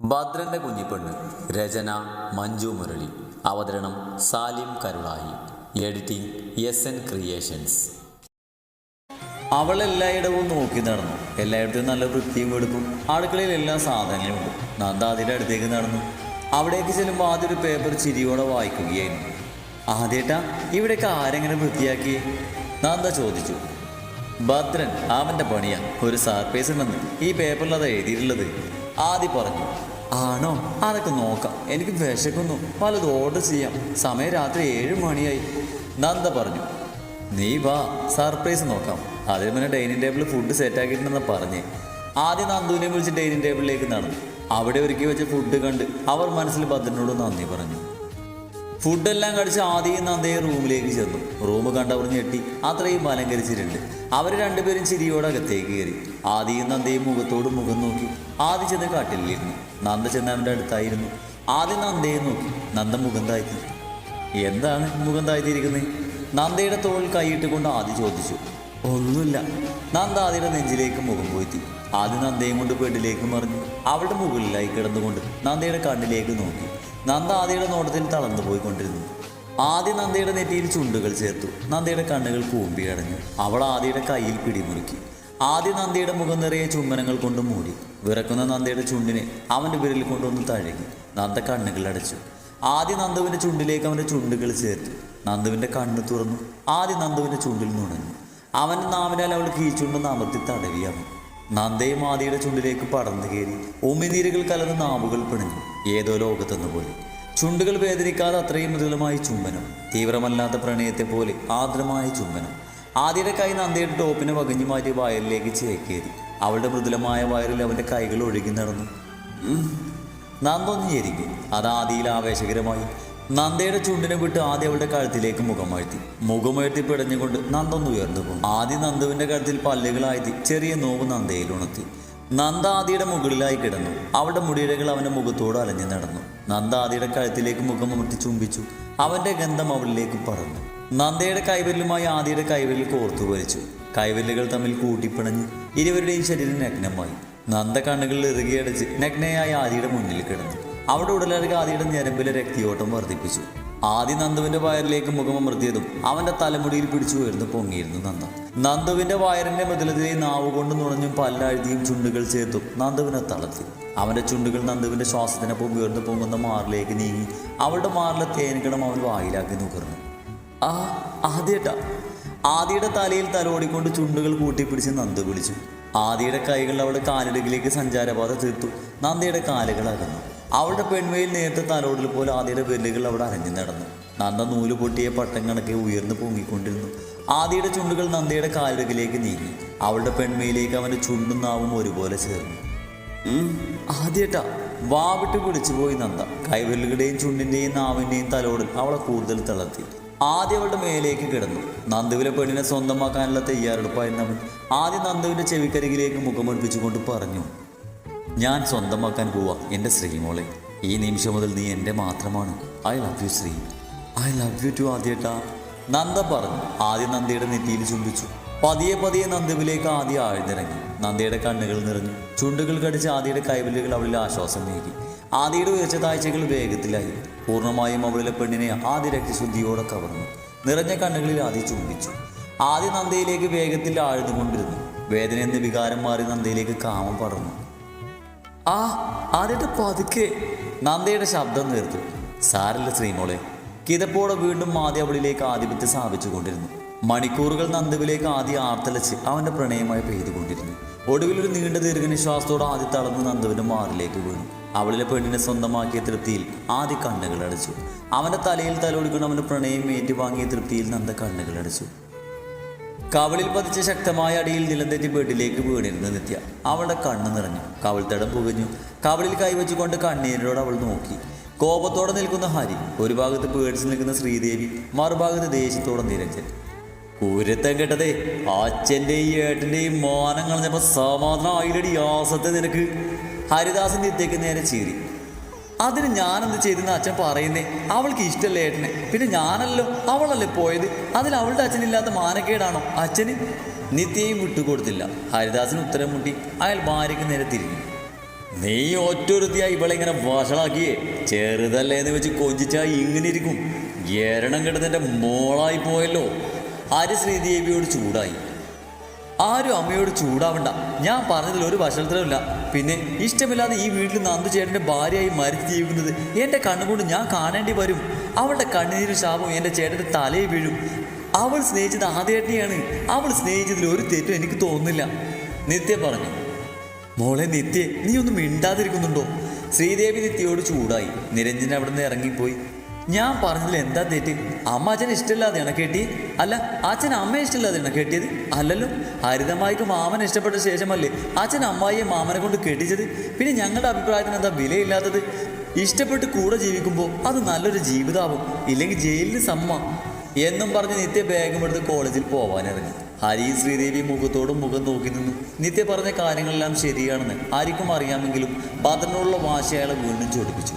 ഭദ്രന്റെ കുഞ്ഞിപ്പെണ്ണ് രചന മഞ്ജു മുരളി. അവതരണം Salim Karulai. Editing S N creations. അവൾ എല്ലായിടവും നോക്കി നടന്നു. എല്ലായിടത്തും നല്ല വൃത്തിയും എടുക്കും അടുക്കളയിൽ എല്ലാ സാധനങ്ങളും ഉണ്ട്. നന്ദ അതിന്റെ അടുത്തേക്ക് നടന്നു. അവിടേക്ക് ചെല്ലുമ്പോൾ ആദ്യം ഒരു പേപ്പർ ചിരിയോടെ വായിക്കുകയായിരുന്നു. ആദ്യേട്ടാ ഇവിടെയൊക്കെ ആരെങ്ങനെ വൃത്തിയാക്കി? നന്ദ ചോദിച്ചു. ഭദ്രൻ അവന്റെ പണിയാ. ഒരു സർപ്രൈസ് ഉണ്ടെന്ന്. ഈ പേപ്പറിൽ അത് എഴുതിയിട്ടുള്ളത്. ആദ്യം പറഞ്ഞു. ആണോ? അതൊക്കെ നോക്കാം. എനിക്ക് വിശക്കുന്നു. പലത് ഓർഡർ ചെയ്യാം. സമയം രാത്രി ഏഴ് മണിയായി. നന്ദ പറഞ്ഞു. നീ വാ സർപ്രൈസ് നോക്കാം. അതിന് മുന്നേ ഡൈനിങ് ടേബിൾ ഫുഡ് സെറ്റ് ആക്കിയിട്ടുണ്ടെന്ന് പറഞ്ഞ്. ആദ്യം നന്ദുവിനെ വിളിച്ച് ഡൈനിങ് ടേബിളിലേക്ക് നടന്നു. അവിടെ ഒരുക്കി വെച്ച ഫുഡ് കണ്ട് അവർ മനസ്സിൽ ഭദ്രനോട് നന്ദി പറഞ്ഞു. ഫുഡെല്ലാം കഴിച്ച് ആദ്യം നന്ദേ റൂമിലേക്ക് ചെന്നു. റൂം കണ്ടവർ ഞെട്ടി. അത്രയും അലങ്കരിച്ചിട്ടുണ്ട് അവർ രണ്ടുപേരും ചിരിയോടെ അകത്തേക്ക് കയറി. ആദ്യം നന്ദയും മുഖത്തോട് മുഖം നോക്കി. ആദ്യം ചെന്ന് കാട്ടിലിരുന്നു. നന്ദ ചെന്ന് അവന്റെ അടുത്തായിരുന്നു. ആദ്യം നന്ദയെ നോക്കി. നന്ദ മുഖം താഴ്ത്തി. എന്താണ് മുഖം താഴ്ത്തിയിരിക്കുന്നത് നന്ദയുടെ തോളിൽ കൈയിട്ട് കൊണ്ട് ആദ്യം ചോദിച്ചു. ഒന്നുമില്ല. നന്ദ ആദ്യയുടെ നെഞ്ചിലേക്ക് മുഖം പോയിത്തി. ആദ്യം നന്ദയും കൊണ്ട് ബെഡിലേക്ക് മറിഞ്ഞു. അവളുടെ മുകളിലായി കിടന്നുകൊണ്ട് നന്ദയുടെ കണ്ണിലേക്ക് നോക്കി. നന്ദ ആദിയുടെ നോട്ടത്തിൽ തളർന്നു പോയിക്കൊണ്ടിരുന്നു. ആദ്യ നന്ദയുടെ നെറ്റിയിൽ ചുണ്ടുകൾ ചേർത്തു. നന്ദയുടെ കണ്ണുകൾ കൂമ്പി അടഞ്ഞു. അവൾ ആദിയുടെ കയ്യിൽ പിടിമുറുക്കി. ആദ്യ നന്ദിയുടെ മുഖം നിറയെ ചുംബനങ്ങൾ കൊണ്ട് മൂടി. വിറക്കുന്ന നന്ദയുടെ ചുണ്ടിനെ അവന്റെ വിരൽ കൊണ്ടൊന്ന് തഴകി. നന്ദ കണ്ണുകൾ അടച്ചു. ആദ്യ നന്ദുവിന്റെ ചുണ്ടിലേക്ക് അവന്റെ ചുണ്ടുകൾ ചേർത്തു. നന്ദുവിന്റെ കണ്ണ് തുറന്നു. ആദ്യ നന്ദുവിന്റെ ചുണ്ടിൽ നുണഞ്ഞു. അവന്റെ നാവിനാൽ അവൾ കീച്ചുണ്ടെന്ന് അമർത്തി തടവി അവൻ. നന്ദയും ആദിയുടെ ചുണ്ടിലേക്ക് പടർന്നു കയറി. ഉമിനീരുകൾ കലർന്ന നാവുകൾ പിണഞ്ഞു. ഏതോ ലോകത്തെന്ന് പോലെ. ചുണ്ടുകൾ വേദനിക്കാതെ അത്രയും മൃദുലമായ ചുംബനം തീവ്രമല്ലാത്ത പ്രണയത്തെ പോലെ ആർദ്രമായ ചുംബനം. ആദ്യയുടെ കൈ നന്ദയുടെ ടോപ്പിനെ വകഞ്ഞു മാറ്റി വയലിലേക്ക് ചേക്കേറി. അവളുടെ മൃദുലമായ വയറിൽ അവന്റെ കൈകൾ ഒഴുകി നടന്നു. നന്ദൊന്നു ഞെരിക്കും അത് ആദിയിൽ ആവേശകരമായി. നന്ദയുടെ ചുണ്ടിനെ വിട്ട് ആദ്യ അവളുടെ കഴുത്തിലേക്ക് മുഖമഴ്ത്തി മുഖമഴ്ത്തി പിടഞ്ഞുകൊണ്ട് നന്ദൊന്ന് ഉയർന്നു പോകും ആദ്യം നന്ദുവിന്റെ കഴുത്തിൽ പല്ലുകളായി ചെറിയ നോവ് നന്ദയിൽ ഉണർത്തി. നന്ദ ആദിയുടെ മുകളിലായി കിടന്നു. അവളുടെ മുടിയിഴകൾ അവന്റെ മുഖത്തോട് അലഞ്ഞു നടന്നു. നന്ദ ആദിയുടെ മുഖം മുട്ടി ചുംബിച്ചു. അവന്റെ ഗന്ധം അവളിലേക്ക് പറന്നു നന്ദയുടെ കൈവിരലുമായി ആദിയുടെ കൈവിരൽ കോർത്തു വലിച്ചു. കൈവിരലുകൾ തമ്മിൽ കൂട്ടിപ്പിണഞ്ഞു ഇരുവരുടെയും ശരീരം നഗ്നമായി. നന്ദ കണ്ണുകളിൽ ഇറുകിയടച്ച് നഗ്നയായ ആദിയുടെ മുന്നിൽ കിടന്നു. അവിടെ ഉടലറുക ആദിയുടെ ഞരമ്പിലെ രക്തിയോട്ടം വർദ്ധിപ്പിച്ചു. ആദി നന്ദുവിന്റെ വയറിലേക്ക് മുഖം അമർത്തിയതും അവന്റെ തലമുടിയിൽ പിടിച്ചു ഉയർന്നു പൊങ്ങിയിരുന്നു നന്ദ. നന്ദുവിന്റെ വയറിന്റെ മൃദുലതയെ നാവുകൊണ്ട് നുണഞ്ഞും പല്ലാഴുതിയും ചുണ്ടുകൾ ചേർത്തു. നന്ദുവിനെ തളർത്തി. അവന്റെ ചുണ്ടുകൾ നന്ദുവിന്റെ ശ്വാസത്തിനൊപ്പം ഉയർന്നു പോകുന്ന മാറിലേക്ക് നീങ്ങി. അവളുടെ മാറിലെ തേൻകടം അവൻ വായിലാക്കി നുകർന്നു. ആ ആദ്യേട്ടാ. ആദിയുടെ തലയിൽ തലോടിക്കൊണ്ട് ചുണ്ടുകൾ കൂട്ടിപ്പിടിച്ച് നന്ദു വിളിച്ചു. ആദിയുടെ കൈകൾ അവളുടെ കാലിടുകിലേക്ക് സഞ്ചാരപാത തീർത്തു. നന്ദയുടെ കാലുകൾ അകന്നു. അവളുടെ പെൺമയിൽ നേരത്തെ തലോടിൽ പോലെ ആദിയുടെ വിരലുകൾ അവിടെ അരഞ്ഞു നടന്നു. നന്ദ നൂൽ പൊട്ടിയ പട്ടം കണക്കെ ഉയർന്നു പൊങ്ങിക്കൊണ്ടിരുന്നു. ആദിയുടെ ചുണ്ടുകൾ നന്ദയുടെ കാലിടുകിലേക്ക് നീങ്ങി. അവളുടെ പെൺമയിലേക്ക് അവന്റെ ചുണ്ടും നാവും ഒരുപോലെ ചേർന്നു. ആദ്യേട്ടാ വാവിട്ട് പിടിച്ചുപോയി നന്ദ. കൈവിരലുകളുടെയും ചുണ്ടിന്റെയും നാവിന്റെയും തലോടിൽ അവളെ കൂടുതൽ തളർത്തി. ആദ്യം അവളുടെ മേലേക്ക് കിടന്നു. നന്ദുവിലെ പെണ്ണിനെ സ്വന്തമാക്കാനുള്ള തയ്യാറെടുപ്പായിരുന്നവൻ ആദ്യം നന്ദുവിന്റെ ചെവിക്കരികിലേക്ക് മുഖമടുപ്പിച്ചുകൊണ്ട് പറഞ്ഞു ഞാൻ സ്വന്തമാക്കാൻ പോവാ എന്റെ ശ്രീമോളെ ഈ നിമിഷം മുതൽ നീ എന്റെ മാത്രമാണ്. I love you Sree I love you too ആദ്യേട്ടാ. Nanda പറഞ്ഞു. ആദ്യം നന്ദയുടെ നെറ്റിയിൽ ചുംബിച്ചു. പതിയെ പതിയെ നന്ദുവിലേക്ക് ആദ്യം ആഴ്ന്നിറങ്ങി. നന്ദയുടെ കണ്ണുകൾ നിറഞ്ഞു. ചുണ്ടുകൾ കടിച്ച് ആദ്യയുടെ കൈവിലുകൾ അവളിൽ ആശ്വാസം നീക്കി. ആദ്യയുടെ ഉയർച്ച താഴ്ചകൾ വേഗത്തിലായി. പൂർണമായും അവളിലെ പെണ്ണിനെ ആദ്യ രക്തശുദ്ധിയോടെ കവർന്നു. നിറഞ്ഞ കണ്ണുകളിൽ ആദ്യ ചുംബിച്ചു. ആദ്യ നന്ദയിലേക്ക് വേഗത്തിൽ ആഴ്ന്നുകൊണ്ടിരുന്നു. വേദന എന്ന വികാരം മാറി നന്ദയിലേക്ക് കാമം പടർന്നു. ആ ആദ്യത്തെ പതുക്കെ. നന്ദയുടെ ശബ്ദം നിർത്തു. സാരല്ല ശ്രീമോളെ. കിതപ്പോടെ വീണ്ടും ആദ്യ അവളിലേക്ക് ആധിപത്യം സ്ഥാപിച്ചു കൊണ്ടിരുന്നു. മണിക്കൂറുകൾ നന്ദുവിലേക്ക് ആദ്യം ആർത്തലച്ച് അവന്റെ പ്രണയമായി പെയ്തുകൊണ്ടിരുന്നു ഒടുവിൽ ഒരു നീണ്ട ദീർഘനിശ്വാസത്തോടെ ആദ്യ തളർന്ന് നന്ദുവിന്റെ മാറിലേക്ക് വീണു. അവളിലെ പെണ്ണിനെ സ്വന്തമാക്കിയ തൃപ്തിയിൽ ആദ്യ കണ്ണുകൾ അടച്ചു. അവന്റെ തലയിൽ തലോടിക്കൊണ്ട് അവന്റെ പ്രണയം ഏറ്റുവാങ്ങിയ തൃപ്തിയിൽ നന്ദ കണ്ണുകൾ അടച്ചു. കവളിൽ പതിച്ച ശക്തമായ അടിയിൽ നിലം തെറ്റി ബെഡിലേക്ക് വീണിരുന്ന് നിത്യ അവളുടെ കണ്ണ് നിറഞ്ഞു. കവിൾത്തടം പുകഞ്ഞു. കവളിൽ കൈവച്ചുകൊണ്ട് കണ്ണീരോട് അവൾ നോക്കി. കോപത്തോടെ നിൽക്കുന്ന ഹരി ഒരു ഭാഗത്ത് പേടിച്ച് നിൽക്കുന്ന ശ്രീദേവി മറുഭാഗത്ത് ദേഷ്യത്തോടെ നിരഞ്ജൻ. കുരുത്തം കേട്ടതേ അച്ഛന്റെയും ഏട്ടന്റെയും മാനം കളഞ്ഞപ്പോൾ സമാധാനം ആയിലടി ആസത്തെ നിനക്ക്. ഹരിദാസൻ നിത്യക്ക് നേരെ ചീറി. അതിന് ഞാനെന്ത് ചെയ്തെന്ന് അച്ഛൻ പറയുന്നേ അവൾക്ക് ഇഷ്ടമല്ല ഏട്ടനെ? പിന്നെ ഞാനല്ലോ അവളല്ലേ പോയത്? അതിൽ അവളുടെ അച്ഛനില്ലാത്ത മാനക്കേടാണോ അച്ഛന്? നിത്യയും വിട്ടുകൊടുത്തില്ല. ഹരിദാസിന് ഉത്തരം മുട്ടി അയാൾ ഭാര്യയ്ക്ക് നേരെ തിരിഞ്ഞു. നീ ഒറ്റൊരുത്തിയാ ഇവളെ ഇങ്ങനെ വഷളാക്കിയേ. ചെറുതല്ലേ എന്ന് വെച്ച് കൊഞ്ചിച്ചാ ഇങ്ങനെ ഇരിക്കും എരണം കിടന്നെന്റെ മോളായി പോയല്ലോ. ആര് ശ്രീദേവിയോട് ചൂടായി. ആരും അമ്മയോട് ചൂടാവണ്ട. ഞാൻ പറഞ്ഞതിൽ ഒരു വഷളത്തിലുമില്ല. പിന്നെ ഇഷ്ടമില്ലാതെ ഈ വീട്ടിൽ നന്ദു ചേട്ടന്റെ ഭാര്യയായി മരിച്ചു ജീവിക്കുന്നത് എന്റെ കണ്ണുകൊണ്ട് ഞാൻ കാണേണ്ടി വരും. അവളുടെ കണ്ണീര് ശാപം എന്റെ ചേട്ടന്റെ തലയിൽ വീഴും. അവൾ സ്നേഹിച്ചത് ആദ്യേട്ടിയാണ് അവൾ സ്നേഹിച്ചതിൽ ഒരു തെറ്റും എനിക്ക് തോന്നുന്നില്ല. നിത്യ പറഞ്ഞു. മോളെ നിത്യ നീ ഒന്നും മിണ്ടാതിരിക്കുന്നുണ്ടോ? ശ്രീദേവി നിത്യയോട് ചൂടായി. നിരഞ്ജൻ അവിടെ നിന്ന് ഇറങ്ങിപ്പോയി. ഞാൻ പറഞ്ഞതിൽ എന്താ തെറ്റ്? അമ്മ അച്ഛനെ ഇഷ്ടമില്ലാതെയാണ് കെട്ടി അല്ല അച്ഛൻ അമ്മയെ ഇഷ്ടമില്ലാതെയാണ് കെട്ടിയത്? അല്ലല്ലോ ഹരിതമായിക്ക് മാമൻ ഇഷ്ടപ്പെട്ട ശേഷമല്ലേ അച്ഛൻ അമ്മായിയെ മാമനെ കൊണ്ട് കെട്ടിച്ചത്? പിന്നെ ഞങ്ങളുടെ അഭിപ്രായത്തിന് എന്താ വിലയില്ലാത്തത്? ഇഷ്ടപ്പെട്ട് കൂടെ ജീവിക്കുമ്പോൾ അത് നല്ലൊരു ജീവിതമാവും ഇല്ലെങ്കിൽ ജയിലിന് സമ്മ. എന്നും പറഞ്ഞ് നിത്യ ബാഗും എടുത്ത് കോളേജിൽ പോവാനിറങ്ങി. ഹരി ശ്രീദേവി മുഖത്തോടും മുഖം നോക്കി നിന്നു. നിത്യ പറഞ്ഞ കാര്യങ്ങളെല്ലാം ശരിയാണെന്ന് ആർക്കും അറിയാമെങ്കിലും ഭദ്രനോടുള്ള വാശി അയാളെ വീണ്ടും ചോദിപ്പിച്ചു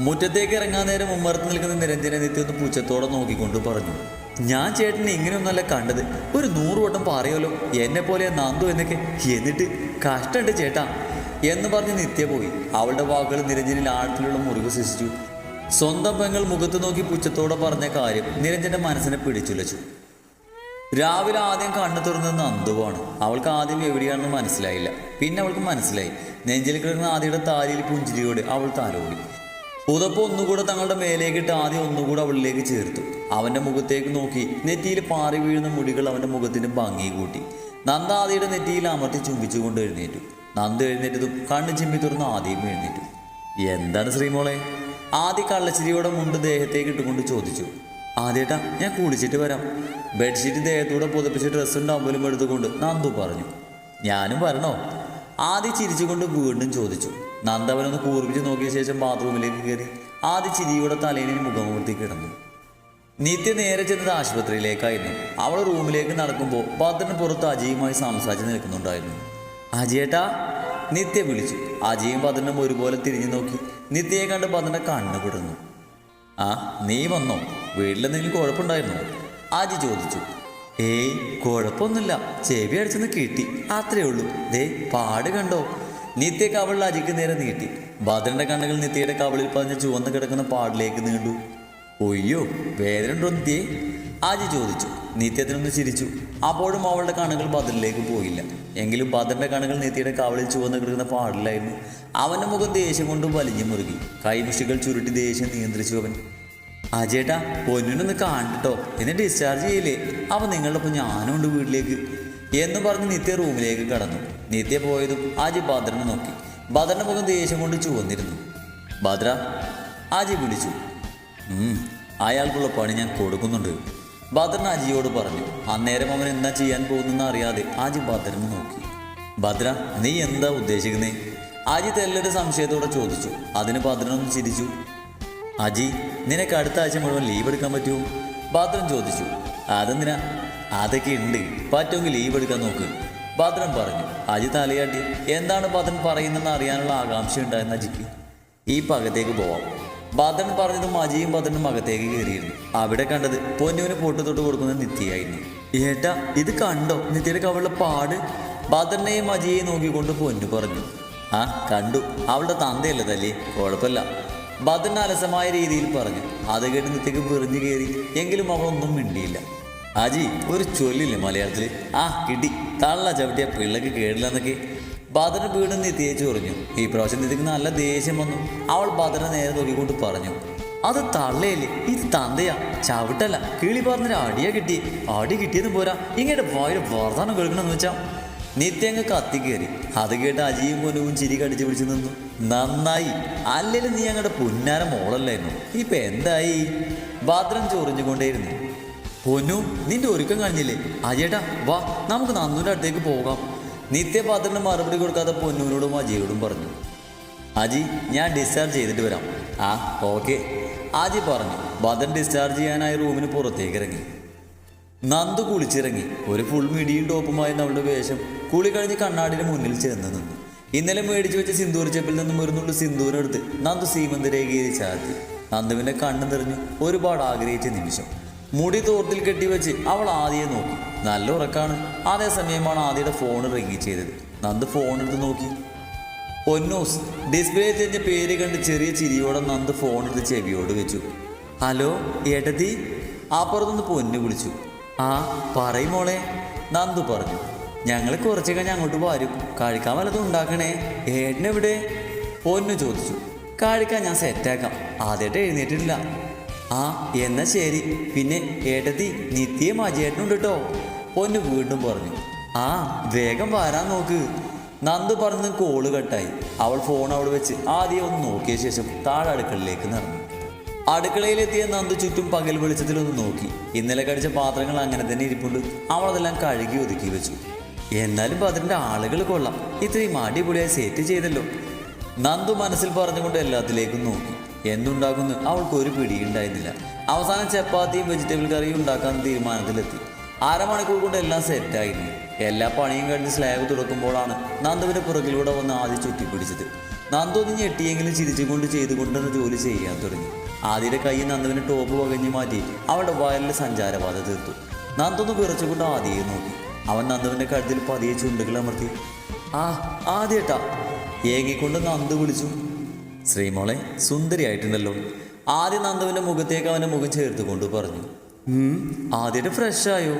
മുറ്റത്തേക്ക് ഇറങ്ങാൻ നേരം ഉമ്മർത്ത് നിൽക്കുന്ന നിരഞ്ജനെ നിത്യ ഒന്ന് പുച്ഛത്തോടെ നോക്കിക്കൊണ്ട് പറഞ്ഞു ഞാൻ ചേട്ടനെ ഇങ്ങനെയൊന്നല്ല കണ്ടത്. ഒരു നൂറ് വട്ടം പറയുമല്ലോ എന്നെ പോലെ നന്ദു എന്നൊക്കെ. എന്നിട്ട് കഷ്ടമുണ്ട് ചേട്ടാ. എന്ന് പറഞ്ഞ് നിത്യ പോയി. അവളുടെ വാക്കുകൾ നിരഞ്ജനിൽ ആഴത്തിലുള്ള മുറിവ് സൃഷ്ടിച്ചു. സ്വന്തം പെങ്ങൾ മുഖത്ത് നോക്കി പുച്ഛത്തോടെ പറഞ്ഞ കാര്യം നിരഞ്ജന്റെ മനസ്സിനെ പിടിച്ചുലച്ചു. രാവിലെ ആദ്യം കണ്ണു തുറന്നത് നന്ദുവാണ്. അവൾക്ക് ആദ്യം എവിടെയാണെന്ന് മനസ്സിലായില്ല. പിന്നെ അവൾക്ക് മനസ്സിലായി. നെഞ്ചിൽ കിടക്കുന്ന ആദ്യയുടെ താലിയിൽ പുഞ്ചിരിയോട് അവൾ താലോടി. പുതപ്പ് ഒന്നുകൂടെ തങ്ങളുടെ മേലേക്കിട്ട് ആദ്യം ഒന്നുകൂടെ അവളിലേക്ക് ചേർത്തു. അവന്റെ മുഖത്തേക്ക് നോക്കി നെറ്റിയിൽ പാറി വീഴുന്ന മുടികൾ അവന്റെ മുഖത്തിന് ഭംഗി കൂട്ടി. നന്ദ ആദിയുടെ നെറ്റിയിൽ അമർത്തി ചുംബിച്ചുകൊണ്ട് എഴുന്നേറ്റു. നന്ദ എഴുന്നേറ്റതും കണ്ണു ചിമ്മി തുറന്ന് ആദ്യം എഴുന്നേറ്റു. എന്താണ് ശ്രീമോളെ? ആദ്യ കള്ളച്ചിരിയോടെ മുണ്ട് ദേഹത്തേക്ക് ഇട്ടുകൊണ്ട് ചോദിച്ചു. ആദ്യേട്ടാ ഞാൻ കുളിച്ചിട്ട് വരാം. ബെഡ്ഷീറ്റ് ദേഹത്തൂടെ പുതപ്പിച്ച ഡ്രസ്സും ടമ്പലും എടുത്തുകൊണ്ട് നന്ദു പറഞ്ഞു. ഞാനും വരണോ? ആദ്യം ചിരിച്ചുകൊണ്ട് വീണ്ടും ചോദിച്ചു. നന്ദ അവനൊന്ന് കൂർപ്പിച്ച് നോക്കിയ ശേഷം ബാത്റൂമിലേക്ക് കയറി ആദ്യ ചിരിയുടെ തലേനെ മുഖമൂർത്തി കിടന്നു. നിത്യ നേരെ ചെന്നത് ആശുപത്രിയിലേക്കായിരുന്നു. അവൾ റൂമിലേക്ക് നടക്കുമ്പോൾ ഭദ്രന് പുറത്ത് അജയുമായി സംസാരിച്ച് നിൽക്കുന്നുണ്ടായിരുന്നു. അജയേട്ടാ നിത്യ വിളിച്ചു. അജയും ഭദ്രനും ഒരുപോലെ തിരിഞ്ഞു നോക്കി നിത്യയെ കണ്ട് ഭദ്രന്റെ കണ്ണു പിടുന്നു ആ നീ വന്നോ? വീട്ടിലെന്തെങ്കിലും കുഴപ്പമുണ്ടായിരുന്നോ? ആദ്യം ചോദിച്ചു. ഏയ് കുഴപ്പമൊന്നുമില്ല. ചെവി അടിച്ചെന്ന് കിട്ടി. അത്രേ ഉള്ളൂ. ദേ പാട് കണ്ടോ? നിത്യ കവളിൽ അജിക്ക് നേരെ നീട്ടി. ഭദ്രന്റെ കണ്ണുകൾ നിത്യയുടെ കവളിൽ പതിഞ്ഞ് ചുവന്ന് കിടക്കുന്ന പാടിലേക്ക് നീണ്ടു. ഒയ്യോ വേദന ഉണ്ടോ നിത്യേ? ആജി ചോദിച്ചു. നിത്യത്തിനൊന്ന് ചിരിച്ചു. അപ്പോഴും അവളുടെ കണ്ണുകൾ ബദലിലേക്ക് പോയില്ല. എങ്കിലും ബദറിന്റെ കണ്ണുകൾ നിത്യയുടെ കവളിൽ ചുവന്ന് കിടക്കുന്ന പാടിലായിരുന്നു. അവന്റെ മുഖം ദേഷ്യം കൊണ്ട് വലിഞ്ഞു മുറുകി. കൈമുഷികൾ ചുരുട്ടി ദേഷ്യം നിയന്ത്രിച്ചു അവൻ. അജേട്ടാ പൊന്നിനൊന്ന് കാണിട്ടോ. എന്നെ ഡിസ്ചാർജ് ചെയ്യില്ലേ? അപ്പം നിങ്ങളുടെ ഒപ്പം ഞാനും ഉണ്ട് വീട്ടിലേക്ക്. എന്ന് പറഞ്ഞ് നിത്യ റൂമിലേക്ക് കടന്നു. നിത്യ പോയതും ആജി ഭദ്രനെ നോക്കി. ഭദ്രനെ മുഖം ദേഷ്യം കൊണ്ട് ചുവന്നിരുന്നു. ഭദ്ര ആജി വിളിച്ചു. "ഉം, അയാൾക്കുള്ള പണി ഞാൻ കൊടുക്കുന്നുണ്ട്. ഭദ്രൻ അജിയോട് പറഞ്ഞു. അന്നേരം അവൻ എന്താ ചെയ്യാൻ പോകുന്നെന്ന് അറിയാതെ ആജി ഭദ്രനെ നോക്കി. ഭദ്ര നീ എന്താ ഉദ്ദേശിക്കുന്നേ? ആജി തെല്ലൊരു സംശയത്തോടെ ചോദിച്ചു. അതിന് ഭദ്രനൊന്ന് ചിരിച്ചു. അജി നിനക്ക് അടുത്ത ആഴ്ച മുഴുവൻ ലീവ് എടുക്കാൻ പറ്റുമോ? ഭദ്രൻ ചോദിച്ചു. അതെന്തിനാ? അതൊക്കെ ഉണ്ട്. പറ്റുമെങ്കിൽ ലീവ് എടുക്കാൻ നോക്ക്. ഭദ്രൻ പറഞ്ഞു. അജി തലയാട്ടി. എന്താണ് ഭദ്രൻ പറയുന്നതെന്ന് അറിയാനുള്ള ആകാംക്ഷ ഉണ്ടായിരുന്ന അജിക്ക്. ഈ പകത്തേക്ക് പോവാം. ഭദ്രൻ പറഞ്ഞതും അജിയും ഭദ്രനും അകത്തേക്ക് കയറിയിരുന്നു. അവിടെ കണ്ടത് പൊന്നുവിന് പൊട്ടുതൊട്ട് കൊടുക്കുന്ന നിത്യയായിരുന്നു. ഏട്ടാ ഇത് കണ്ടോ? നിത്യയുടെ കവളുടെ പാട്. ഭദ്രനെയും അജിയെയും നോക്കിക്കൊണ്ട് പൊന്നു പറഞ്ഞു. ആ കണ്ടു. അവളുടെ തന്തയല്ലേ തല്ലേ കുഴപ്പമില്ല. അലസമായ രീതിയിൽ പറഞ്ഞു. അത് കേട്ട് നിത്യക്ക് പെറിഞ്ഞു കയറി. എങ്കിലും അവളൊന്നും മിണ്ടിയില്ല. അജി ഒരു ചൊല്ലില്ലേ മലയാളത്തിൽ ആ കിടി തള്ള ചവിട്ടിയ പിള്ളക്ക് കേടില്ല എന്നൊക്കെ. ഭദ്രൻ വീണ്ടും നിത്യയെ ചൊറിഞ്ഞു ഈ പ്രാവശ്യം നിത്യക്ക് നല്ല ദേഷ്യം വന്നു. അവൾ ബദറിനെ നേരെ നോക്കിക്കൊണ്ട് പറഞ്ഞു. അത് തള്ളയല്ലേ? ഇത് തന്തയാ. ചവിട്ടല്ല. കിളി പറഞ്ഞൊരു അടിയാ കിട്ടി. അടി കിട്ടിയതും പോരാ. ഇങ്ങോട്ട് വായു വർദ്ധാനം കേൾക്കണമെന്ന് വെച്ചാൽ നിത്യങ്ങ് കത്തി കയറി അത് കേട്ട് അജിയും പൊന്നുവും ചിരി കടിച്ചു പിടിച്ചു നിന്നു. നന്നായി. അല്ലെങ്കിൽ നീ ഞങ്ങളുടെ പുന്നാര മോളല്ലായിരുന്നു. ഇപ്പൊ എന്തായി? ഭദ്രൻ ചൊറിഞ്ഞുകൊണ്ടേയിരുന്നു. പൊന്നു നിന്റെ ഒരുക്കം കഴിഞ്ഞില്ലേ? അജേട്ടാ വാ നമുക്ക് നന്നൂരുടെ അടുത്തേക്ക് പോകാം. നിത്യപാത്രന് മറുപടി കൊടുക്കാതെ പൊന്നൂനോടും അജിയോടും പറഞ്ഞു. അജി ഞാൻ ഡിസ്ചാർജ് ചെയ്തിട്ട് വരാം. ആ ഓക്കെ അജി പറഞ്ഞു ഭദ്രൻ ഡിസ്ചാർജ് ചെയ്യാനായി റൂമിന് പുറത്തേക്ക് ഇറങ്ങി നന്ദു കുളിച്ചിറങ്ങി. ഒരു ഫുൾ മിടിയും ടോപ്പുമായി അവളുടെ വേഷം. കുളി കഴിഞ്ഞ് കണ്ണാടിന് മുന്നിൽ ചേർന്ന് നിന്നു. ഇന്നലെ മേടിച്ചു വെച്ച സിന്ദൂർ ചെപ്പിൽ നിന്നും ഒരു നുള്ളു സിന്ദൂരം എടുത്ത് നന്ദു സീമന്ത് രേഖയിൽ ചാർത്തി. നന്ദുവിന്റെ കണ്ണു നിറഞ്ഞു ഒരുപാട് ആഗ്രഹിച്ച നിമിഷം. മുടി തോർത്തിൽ കെട്ടിവെച്ച് അവൾ ആദ്യം നോക്കി. നല്ല ഉറക്കാണ്. അതേ സമയമാണ് ആദ്യയുടെ ഫോൺ റിങ് ചെയ്തത്. നന്ദ് ഫോൺ എടുത്ത് നോക്കി. പൊന്നൂസ് ഡിസ്പ്ലേ തെറ്റിയ പേര് കണ്ട് ചെറിയ ചിരിയോടെ നന്ദ് ഫോൺ എടുത്ത് ചെവിയോട് വെച്ചു. ഹലോ ഏട്ടത്തി? അപ്പുറത്തുനിന്ന് പൊന്നു വിളിച്ചു. ആ പറയും മോളെ നന്ദു പറഞ്ഞു. ഞങ്ങൾ കുറച്ച് കഴിഞ്ഞ് അങ്ങോട്ട് വരും. കഴിക്കാൻ വല്ലതും ഉണ്ടാക്കണേ? ഏട്ടനെവിടെ പൊന്നു ചോദിച്ചു. കഴിക്കാൻ ഞാൻ സെറ്റാക്കാം ആദ്യമായിട്ട് എഴുന്നേറ്റിട്ടില്ല. ആ എന്നാ ശരി. പിന്നെ ഏട്ടത്തി നിത്യയും അജയേട്ടനുണ്ട് കേട്ടോ പൊന്നു വീണ്ടും പറഞ്ഞു. ആ വേഗം വരാൻ നോക്ക്. നന്ദു പറഞ്ഞ് കോൾ കട്ടായി അവൾ ഫോൺ അവിടെ വെച്ച് ആദ്യം ഒന്ന് നോക്കിയ ശേഷം താഴെ അടുക്കളയിലേക്ക് നടന്നു. അടുക്കളയിലെത്തിയ നന്ദു ചുറ്റും പകൽ വെളിച്ചത്തിലൊന്ന് നോക്കി. ഇന്നലെ കഴിച്ച പാത്രങ്ങൾ അങ്ങനെ തന്നെ ഇരിപ്പുണ്ട്. അവളതെല്ലാം കഴുകി ഒതുക്കി വെച്ചു. എന്നാലും അതിന്റെ ആളുകൾ കൊള്ളാം. ഇത്രയും അടിപൊളിയായി സെറ്റ് ചെയ്തല്ലോ. നന്ദു മനസ്സിൽ പറഞ്ഞുകൊണ്ട് എല്ലാത്തിലേക്കും നോക്കി. എന്തുണ്ടാക്കുന്നു അവൾക്ക് ഒരു പിടിയുണ്ടായിരുന്നില്ല അവസാനം ചപ്പാത്തിയും വെജിറ്റബിൾ കറിയും ഉണ്ടാക്കാൻ തീരുമാനത്തിലെത്തി. അരമണിക്കൂർ കൊണ്ട് എല്ലാം സെറ്റായിരുന്നു എല്ലാ പണിയും കഴിഞ്ഞ് സ്ലാബ് തുറക്കുമ്പോഴാണ് നന്ദുവിന്റെ പുറകിലൂടെ വന്ന് ആദ്യം ചുറ്റിപ്പിടിച്ചത്. നന്ദു ഒന്ന് ഞെട്ടിയെങ്കിലും ചിരിച്ചുകൊണ്ട് ചെയ്തുകൊണ്ടെന്ന് ജോലി ചെയ്യാൻ തുടങ്ങി. ആദ്യയുടെ കൈ നന്ദുവിന്റെ ടോപ്പ് പകഞ്ഞു മാറ്റി അവളുടെ വയലിൽ സഞ്ചാരപാത തീർത്തു. നന്ദൊന്ന് വിറച്ചുകൊണ്ട് ആദ്യയെ നോക്കി. അവൻ നന്ദുവിന്റെ കഴുത്തിൽ പതിയെ ചുണ്ടുകൾ അമർത്തി. ആ ആദ്യേട്ടാ ഏകിക്കൊണ്ട് നന്ദു വിളിച്ചു. ശ്രീമോളെ സുന്ദരിയായിട്ടുണ്ടല്ലോ. ആദ്യം നന്ദുവിന്റെ മുഖത്തേക്ക് അവന്റെ മുഖം ചേർത്ത് കൊണ്ട് പറഞ്ഞു. "ഉം, ആദ്യയുടെ ഫ്രഷ് ആയോ?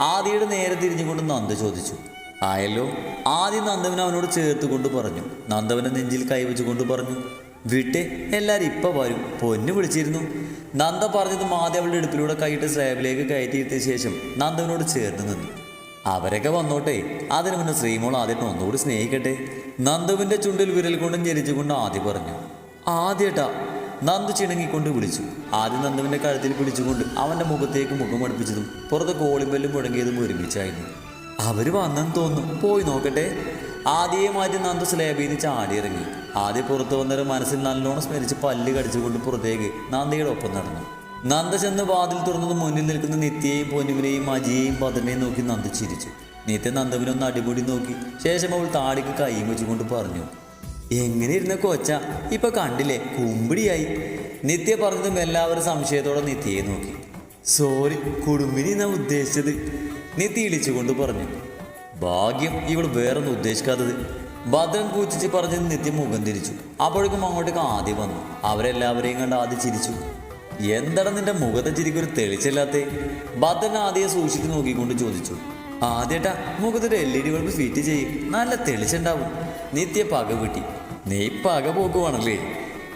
ആദ്യയുടെ നേരെ തിരിഞ്ഞുകൊണ്ട് നന്ദു ചോദിച്ചു. ആയല്ലോ. ആദ്യം നന്ദവൻ അവനോട് ചേർത്ത് കൊണ്ട് പറഞ്ഞു നന്ദവനെ നെഞ്ചിൽ കൈവച്ചുകൊണ്ട് പറഞ്ഞു. വിട്ടെ എല്ലാരും ഇപ്പൊ വരും. പൊന്നു വിളിച്ചിരുന്നു. നന്ദ പറഞ്ഞതും ആദ്യം അവളുടെ എടുപ്പിലൂടെ കൈയിട്ട് സ്ലാബിലേക്ക് കയറ്റിയിട്ട ശേഷം നന്ദവനോട് ചേർന്ന് നിന്നു. അവരൊക്കെ വന്നോട്ടെ. അതിനു മുന്നേ ശ്രീമോൾ ആദ്യം ഒന്നുകൂടി സ്നേഹിക്കട്ടെ. നന്ദുവിന്റെ ചുണ്ടിൽ വിരൽ കൊണ്ടും ജനിച്ചുകൊണ്ട് ആദ്യ പറഞ്ഞു. ആദ്യട്ടാ നന്ദു ചിണങ്ങിക്കൊണ്ട് വിളിച്ചു. ആദ്യം നന്ദുവിന്റെ കഴുത്തിൽ പിടിച്ചുകൊണ്ട് അവന്റെ മുഖത്തേക്ക് മുഖം അടുപ്പിച്ചതും പുറത്ത് കോളിമ്പല്ലും മുടങ്ങിയതും ഒരുമിച്ചായിരുന്നു. അവർ വന്നെന്ന് തോന്നും പോയി നോക്കട്ടെ. ആദ്യയെ മാറ്റി നന്ദു സ്ലേബിൽ നിന്ന് ചാടിയിറങ്ങി. ആദ്യം പുറത്തു വന്നൊരു മനസ്സിൽ നല്ലോണം സ്മരിച്ച് പല്ല് കടിച്ചുകൊണ്ട് പുറത്തേക്ക് നന്ദിയുടെ ഒപ്പം നടന്നു. നന്ദ ചെന്ന് വാതിൽ തുറന്നത് മുന്നിൽ നിൽക്കുന്ന നിത്യയെയും പൊന്നുവിനെയും അജിയെയും ഭദ്രനെയും നോക്കി നന്ദ ചിരിച്ചു. നിത്യ നന്ദവിനൊന്ന് അടിപൊളി നോക്കി. ശേഷം അവൾ താടിക്ക് കൈയും വെച്ചുകൊണ്ട് പറഞ്ഞു എങ്ങനെ ഇരുന്ന കൊച്ച? ഇപ്പൊ കണ്ടില്ലേ കുമ്പിടിയായി. നിത്യ പറഞ്ഞതും എല്ലാവരും സംശയത്തോടെ നിത്യയെ നോക്കി. സോറി കുടുംബിനി എന്നാ ഉദ്ദേശിച്ചത്? നിത്യ ഇളിച്ചുകൊണ്ട് പറഞ്ഞു ഭാഗ്യം ഇവൾ വേറൊന്നും ഉദ്ദേശിക്കാത്തത്. ഭദ്രൻ പൂച്ചിച്ച് പറഞ്ഞത് നിത്യം മുഖം തിരിച്ചു. അപ്പോഴേക്കും അങ്ങോട്ടേക്ക് ആദ്യം വന്നു. അവരെല്ലാവരെയും കണ്ട് ആദ്യം ചിരിച്ചു. എന്താണ് നിന്റെ മുഖത്തെ ചിരിക്കൊരു തെളിച്ചില്ലാത്തേ? ഭദ്രൻ ആദ്യം സൂക്ഷിച്ച് നോക്കിക്കൊണ്ട് ചോദിച്ചു. ആദ്യട്ടാ മുഖത്തൊരു L E D bulb fit ചെയ്യും. നല്ല തെളിച്ചുണ്ടാവും. നിത്യ പക വീട്ടി. നീ പക പോക്കുവാണല്ലേ?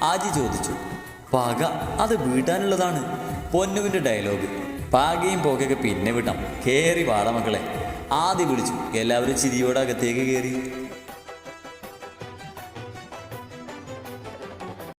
ആജി ചോദിച്ചു. പക? അത് വീട്ടാനുള്ളതാണ്. പൊന്നുവിന്റെ ഡയലോഗ് പാകയും പോകയൊക്കെ പിന്നെ വിട്ടാം കയറി വാട മക്കളെ. ആദ്യം വിളിച്ചു. എല്ലാവരും ചിരിയോടെ അകത്തേക്ക് കയറി